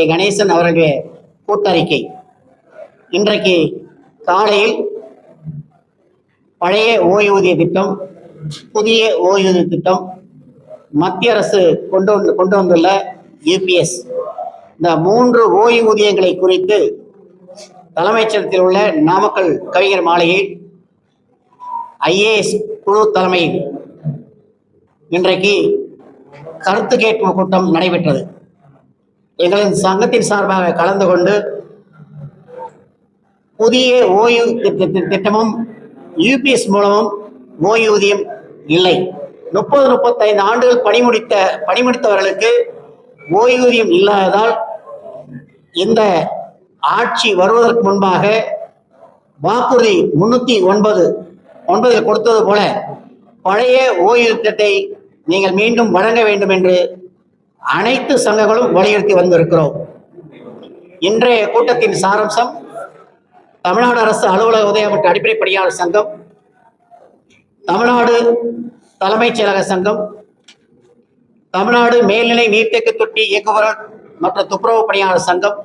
ஏ கணேசன் அவர்களுடைய கூட்டறிக்கை. இன்றைக்கு காலையில் பழைய ஓய்வூதிய திட்டம் புதிய ஓய்வூதிய திட்டம் மத்திய அரசு கொண்டு வந்து கொண்டு வந்துள்ள யூபிஎஸ் இந்த மூன்று ஓய்வூதியங்களை குறித்து தலைமைச் உள்ள நாமக்கல் கவிஞர் மாளிகை ஐஏஎஸ் குழு தலைமையில் இன்றைக்கு கருத்து கேட்பு கூட்டம் நடைபெற்றது. எங்களின் சங்கத்தின் சார்பாக கலந்து கொண்டு புதிய ஓய்வு திட்டமும் யூபிஎஸ் மூலமும் ஓய்வூதியம் இல்லை. முப்பது முப்பத்தைந்து ஆண்டுகள் பணிமுடித்த பணிமுடித்தவர்களுக்கு ஓய்வூதியம் இல்லாததால் இந்த ஆட்சி வருவதற்கு முன்பாக வாக்குறுதி முன்னூத்தி ஒன்பது ஒன்பதில் கொடுத்தது போல பழைய ஓய்வு திட்டத்தை நீங்கள் மீண்டும் வழங்க வேண்டும் என்று அனைத்து சங்கங்களும் வலியுறுத்தி வந்திருக்கிறோம். இன்றைய கூட்டத்தின் சாரம்சம் தமிழ்நாடு அரசு அலுவலக உதய மற்றும் அடிப்படை பணியாளர் சங்கம் தமிழ்நாடு தலைமைச் செயலக சங்கம் தமிழ்நாடு மேல்நிலை நீர்த்தேக்க தொட்டி இயக்குபவர் மற்றும் துப்புரவு பணியாளர் சங்கம்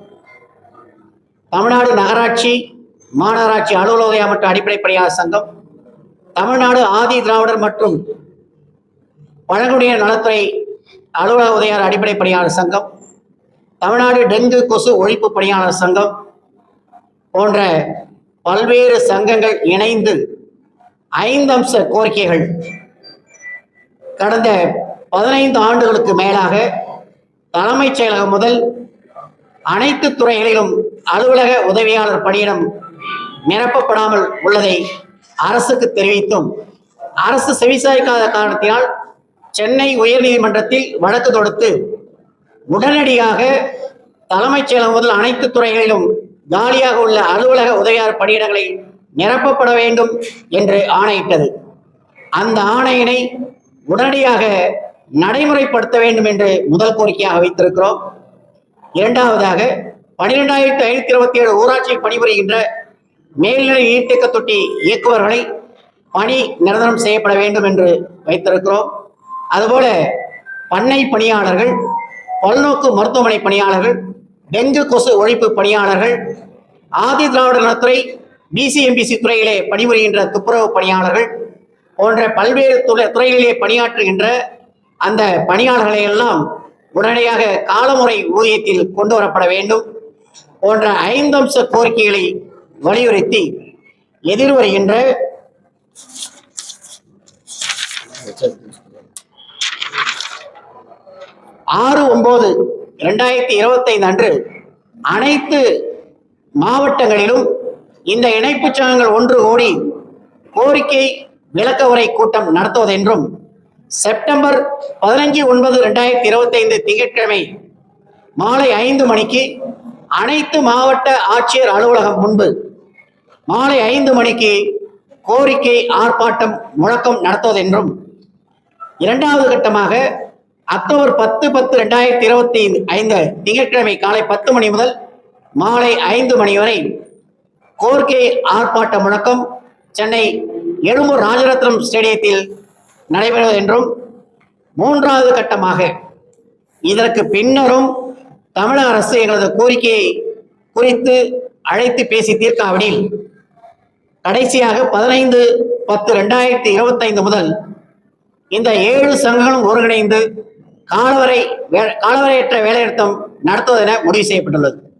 தமிழ்நாடு நகராட்சி மாநகராட்சி அலுவலக உதய மற்றும் அடிப்படை பணியாளர் சங்கம் தமிழ்நாடு ஆதி திராவிடர் மற்றும் பழங்குடியினர் நலத்துறை அலுவலக உதயார் அடிப்படை பணியாளர் சங்கம் தமிழ்நாடு டெங்கு கொசு ஒழிப்பு பணியாளர் சங்கம் போன்ற பல்வேறு சங்கங்கள் இணைந்து ஐந்தம்ச கோரிக்கைகள் கடந்த பதினைந்து ஆண்டுகளுக்கு மேலாக தலைமைச் செயலகம் முதல் அனைத்து துறைகளிலும் அலுவலக உதவியாளர் பணியிடம் நிரப்பப்படாமல் உள்ளதை அரசுக்கு தெரிவித்தும் அரசு செவிசாய்க்காத காரணத்தினால் சென்னை உயர்நீதிமன்றத்தில் வழக்கு தொடுத்து உடனடியாக தலைமைச் செயலகம் முதல் அனைத்து துறைகளிலும் காலியாக உள்ள அலுவலக உதயார் பணியிடங்களை நிரப்பப்பட வேண்டும் என்று ஆணையிட்டது. அந்த ஆணையினை உடனடியாக நடைமுறைப்படுத்த வேண்டும் என்று முதல் கோரிக்கையாக வைத்திருக்கிறோம். இரண்டாவதாக பனிரெண்டாயிரத்தி ஐநூத்தி இருபத்தி ஏழு ஊராட்சியில் பணிபுரிகின்ற மேல்நிலை நீர்த்தேக்க தொட்டி இயக்குவர்களை பணி நிரந்தரம் செய்யப்பட வேண்டும் என்று வைத்திருக்கிறோம். அதுபோல பண்ணை பணியாளர்கள் பல்நோக்கு மருத்துவமனை பணியாளர்கள் டெங்கு கொசு ஒழிப்பு பணியாளர்கள் ஆதி திராவிட நலத்துறை பிசிஎம்பிசி துறையிலே பணிபுரிகின்ற துப்புரவு பணியாளர்கள் போன்ற பல்வேறு துறை துறைகளிலே பணியாற்றுகின்ற அந்த பணியாளர்களை எல்லாம் உடனடியாக காலமுறை ஊதியத்தில் கொண்டு வரப்பட வேண்டும் போன்ற ஐந்தம்ச கோரிக்கைகளை வலியுறுத்தி எதிர்வருகின்ற ஆறு ஒன்பது இரண்டாயிரத்தி இருபத்தைந்து அன்று அனைத்து மாவட்டங்களிலும் இந்த இணைப்புச் சங்கங்கள் ஒன்று கூடி கோரிக்கை விளக்க உரை கூட்டம் நடத்துவதென்றும் செப்டம்பர் பதினஞ்சு ஒன்பது ரெண்டாயிரத்தி இருபத்தைந்து திங்கட்கிழமை மாலை ஐந்து மணிக்கு அனைத்து மாவட்ட ஆட்சியர் அலுவலகம் முன்பு மாலை ஐந்து மணிக்கு கோரிக்கை ஆர்ப்பாட்டம் முழக்கம் நடத்துவதென்றும் இரண்டாவது கட்டமாக அக்டோபர் பத்து பத்து ரெண்டாயிரத்தி இருபத்தி ஐந்து திங்கட்கிழமை காலை பத்து மணி முதல் மாலை ஐந்து மணி வரை கோர்க்கே ஆர்ப்பாட்ட முழக்கம். சென்னை எழும்பூர் ராஜரத்னம் ஸ்டேடியத்தில் நடைபெறுவது என்றும் மூன்றாவது கட்டமாக இதற்கு பின்னரும் தமிழக அரசு எங்களது கோரிக்கையை குறித்து அழைத்து பேசி தீர்க்காவிடில் கடைசியாக பதினைந்து பத்து ரெண்டாயிரத்தி இருபத்தைந்து முதல் இந்த ஏழு சங்கங்களும் ஒருங்கிணைந்து காலவரை வே- காலவரையற்ற வேலைநிறுத்தம் நடத்துவதென முடிவு செய்யப்பட்டுள்ளது.